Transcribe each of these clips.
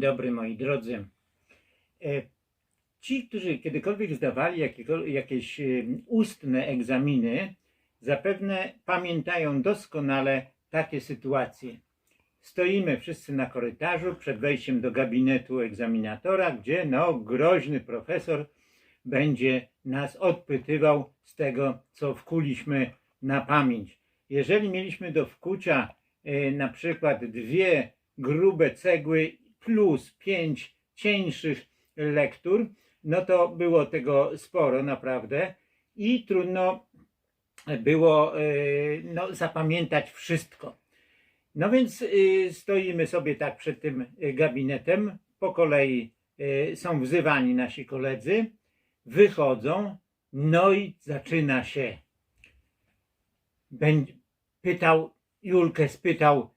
Dobry moi drodzy. E, Ci, którzy kiedykolwiek zdawali jakieś e, ustne egzaminy, zapewne pamiętają doskonale takie sytuacje. Stoimy wszyscy na korytarzu przed wejściem do gabinetu egzaminatora, gdzie no, groźny profesor będzie nas odpytywał z tego, co wkuliśmy na pamięć. Jeżeli mieliśmy do wkucia e, na przykład dwie grube cegły plus pięć cieńszych lektur, no to było tego sporo naprawdę. I trudno było e, no, zapamiętać wszystko. No więc y, stoimy sobie tak przed tym gabinetem, po kolei y, są wzywani nasi koledzy, wychodzą, no i zaczyna się. Pytał, Julkę spytał,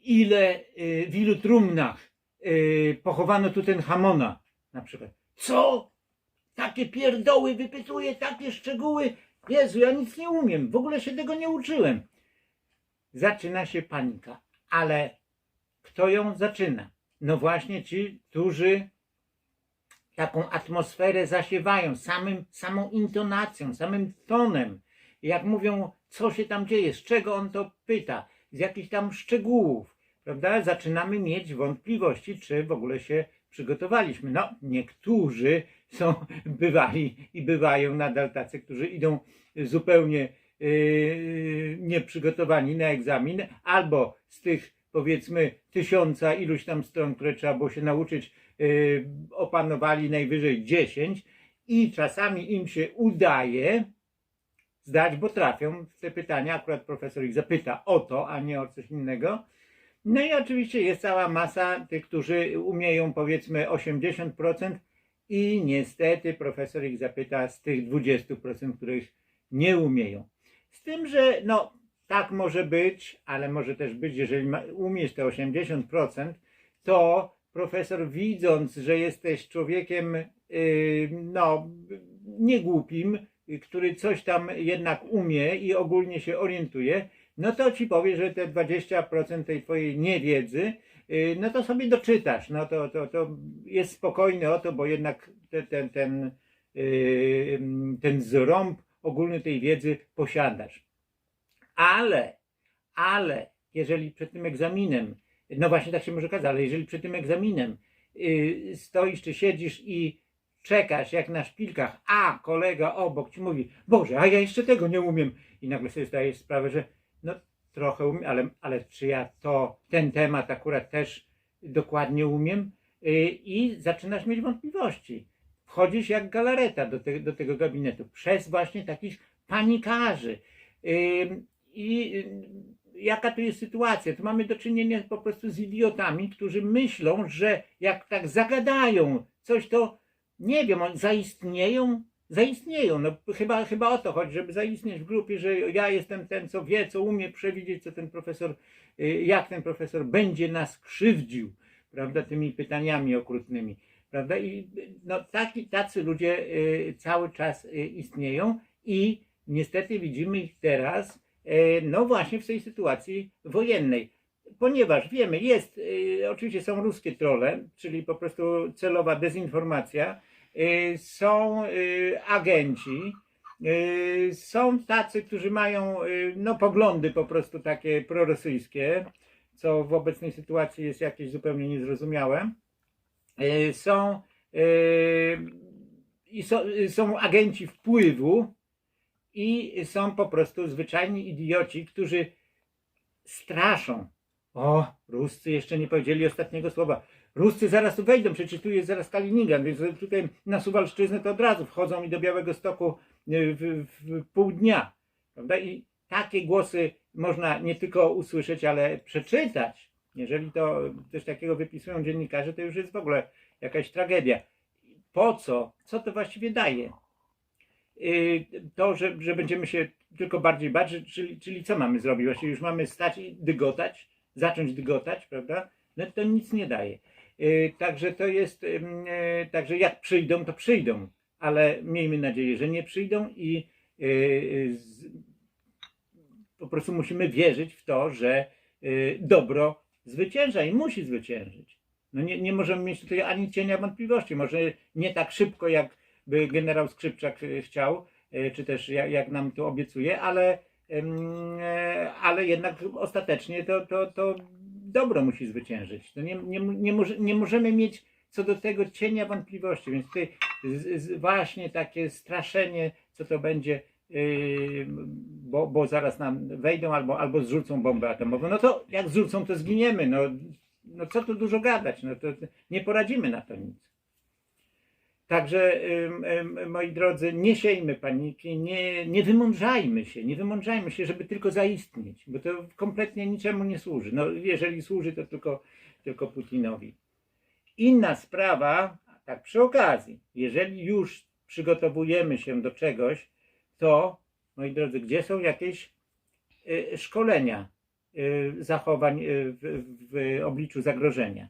ile, w ilu trumnach y, pochowano Tutenhamona na przykład. Co? Takie pierdoły wypytuje, takie szczegóły? Jezu, ja nic nie umiem, w ogóle się tego nie uczyłem. Zaczyna się panika, ale kto ją zaczyna? No właśnie ci, którzy taką atmosferę zasiewają samym, samą intonacją, samym tonem. Jak mówią, co się tam dzieje, z czego on to pyta, z jakichś tam szczegółów, prawda? Zaczynamy mieć wątpliwości, czy w ogóle się przygotowaliśmy. No, niektórzy są, bywali i bywają nadal tacy, którzy idą zupełnie yy, nieprzygotowani na egzamin, albo z tych powiedzmy tysiąca iluś tam stron, które trzeba było się nauczyć, yy, opanowali najwyżej 10 i czasami im się udaje zdać, bo trafią w te pytania, akurat profesor ich zapyta o to, a nie o coś innego. No i oczywiście jest cała masa tych, którzy umieją powiedzmy 80% i niestety profesor ich zapyta z tych 20%, których nie umieją. Z tym, że no tak może być, ale może też być, jeżeli umiesz te 80%, to profesor widząc, że jesteś człowiekiem yy, no niegłupim, który coś tam jednak umie i ogólnie się orientuje, no to ci powie, że te 20% tej twojej niewiedzy, yy, no to sobie doczytasz, no to, to, to jest spokojny o to, bo jednak ten, ten, ten, yy, ten zrąb ogólny tej wiedzy posiadasz. Ale, ale, jeżeli przed tym egzaminem, no właśnie tak się może okazać, ale jeżeli przed tym egzaminem yy, stoisz czy siedzisz i czekasz jak na szpilkach, a kolega obok ci mówi, Boże, a ja jeszcze tego nie umiem i nagle sobie zdajesz sprawę, że no trochę umiem, ale, ale czy ja to, ten temat akurat też dokładnie umiem yy, i zaczynasz mieć wątpliwości. Wchodzisz jak galareta do, te, do tego gabinetu przez właśnie takich panikarzy. Ym, I y, jaka tu jest sytuacja? Tu mamy do czynienia po prostu z idiotami, którzy myślą, że jak tak zagadają coś, to nie wiem, zaistnieją, zaistnieją. No chyba, chyba o to chodzi, żeby zaistnieć w grupie, że ja jestem ten, co wie, co umie przewidzieć, co ten profesor, y, jak ten profesor będzie nas krzywdził, prawda, tymi pytaniami okrutnymi, prawda? I no, taki, tacy ludzie y, cały czas y, istnieją i niestety widzimy ich teraz, no właśnie w tej sytuacji wojennej. Ponieważ wiemy, jest, y, oczywiście są ruskie trole, czyli po prostu celowa dezinformacja, są y, agenci, y, są tacy, którzy mają y, no, poglądy po prostu takie prorosyjskie, co w obecnej sytuacji jest jakieś zupełnie niezrozumiałe. Y, Są, y, i są, y, są agenci wpływu i są po prostu zwyczajni idioci, którzy straszą. O, Ruscy jeszcze nie powiedzieli ostatniego słowa. Ruscy zaraz tu wejdą, przecież tu jest zaraz Kaliningrad, więc tutaj na Suwalszczyznę to od razu wchodzą i do Białego Stoku y, w, w pół dnia. Prawda? I takie głosy można nie tylko usłyszeć, ale przeczytać. Jeżeli to coś takiego wypisują dziennikarze, to już jest w ogóle jakaś tragedia. Po co? Co to właściwie daje? Yy, To, że, że będziemy się tylko bardziej bać, czyli, czyli co mamy zrobić? Właściwie już mamy stać i dygotać, zacząć dygotać, prawda? No to nic nie daje. Yy, Także to jest, yy, także jak przyjdą, to przyjdą, ale miejmy nadzieję, że nie przyjdą i yy, z, po prostu musimy wierzyć w to, że dobro zwycięża i musi zwyciężyć. No nie, nie możemy mieć tutaj ani cienia wątpliwości. Może nie tak szybko, jak by generał Skrzypczak e, chciał, e, czy też jak, jak nam tu obiecuje, ale, e, ale jednak ostatecznie to, to, to dobro musi zwyciężyć. To nie, nie, nie, może, nie możemy mieć co do tego cienia wątpliwości, więc tutaj z, z, właśnie takie straszenie, co to będzie, yy, bo, bo zaraz nam wejdą albo, albo zrzucą bombę atomową. No to jak zrzucą, to zginiemy. No, no co tu dużo gadać, no to nie poradzimy na to nic. Także, moi drodzy, nie siejmy paniki, nie, nie wymądrzajmy się, nie wymądrzajmy się, żeby tylko zaistnieć, bo to kompletnie niczemu nie służy. No, jeżeli służy, to tylko, tylko Putinowi. Inna sprawa, tak przy okazji, jeżeli już przygotowujemy się do czegoś, to, moi drodzy, gdzie są jakieś y, szkolenia y, zachowań y, w, w obliczu zagrożenia?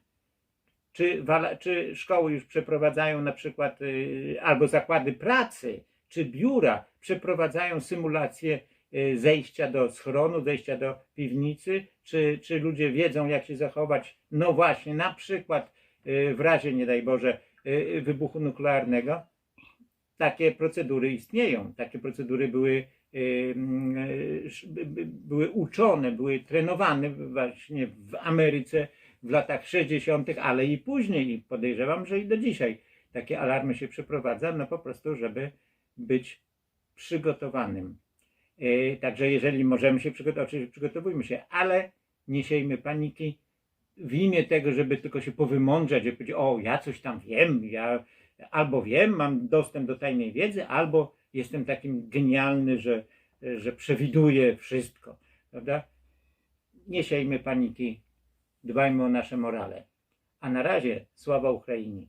Czy, czy szkoły już przeprowadzają na przykład, y, albo zakłady pracy, czy biura przeprowadzają symulację y, zejścia do schronu, zejścia do piwnicy, czy, czy ludzie wiedzą, jak się zachować, no właśnie, na przykład y, w razie, nie daj Boże, wybuchu nuklearnego. Takie procedury istnieją, takie procedury były, mm, były uczone, były trenowane właśnie w Ameryce w latach 60., ale i później, i podejrzewam, że i do dzisiaj takie alarmy się przeprowadza, no po prostu, żeby być przygotowanym. Yy, Także jeżeli możemy się przygotować, przygotowujmy się, ale nie siejmy paniki w imię tego, żeby tylko się powymądrzać, żeby powiedzieć, o ja coś tam wiem, ja albo wiem, mam dostęp do tajnej wiedzy, albo jestem takim genialny, że, że przewiduję wszystko, prawda? Nie siejmy paniki, dbajmy o nasze morale. A na razie sława Ukrainie.